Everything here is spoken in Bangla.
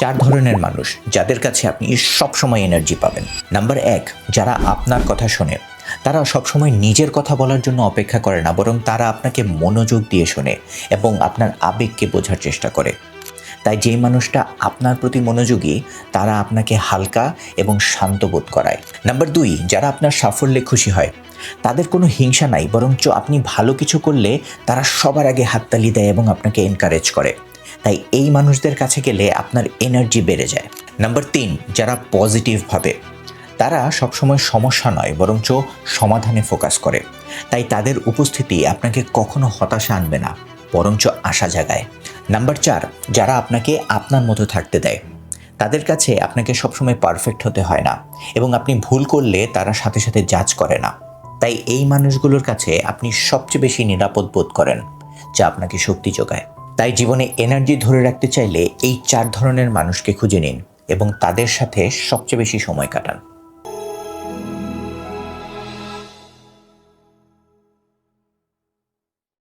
চার ধরনের মানুষ যাদের কাছে আপনি সবসময় এনার্জি পাবেন। নাম্বার এক, যারা আপনার কথা শোনে। তারা সবসময় নিজের কথা বলার জন্য অপেক্ষা করে না, বরং তারা আপনাকে মনোযোগ দিয়ে শোনে এবং আপনার আবেগকে বোঝার চেষ্টা করে। তাই যেই মানুষটা আপনার প্রতি মনোযোগী, তারা আপনাকে হালকা এবং শান্ত বোধ করায়। নাম্বার দুই, যারা আপনার সাফল্যে খুশি হয়। তাদের কোনো হিংসা নাই, বরঞ্চ আপনি ভালো কিছু করলে তারা সবার আগে হাততালি দেয় এবং আপনাকে এনকারেজ করে। তাই এই মানুষদের কাছে গেলে আপনার এনার্জি বেড়ে যায়। নাম্বার তিন, যারা পজিটিভ ভাবে। তারা সবসময় সমস্যা নয়, বরঞ্চ সমাধানে ফোকাস করে। তাই তাদের উপস্থিতি আপনাকে কখনো হতাশা আনবে না, বরঞ্চ আশা জাগায়। নাম্বার চার, যারা আপনাকে আপনার মতো থাকতে দেয়। তাদের কাছে আপনাকে সবসময় পারফেক্ট হতে হয় না, এবং আপনি ভুল করলে তারা সাথে সাথে জাজ করে না। তাই এই মানুষগুলোর কাছে আপনি সবচেয়ে বেশি নিরাপদ বোধ করেন, যা আপনাকে শক্তি যোগায়। তাই জীবনে এনার্জি ধরে রাখতে চাইলে এই চার ধরনের মানুষকে খুঁজে নিন এবং তাদের সাথে সবচেয়ে বেশি সময় কাটান।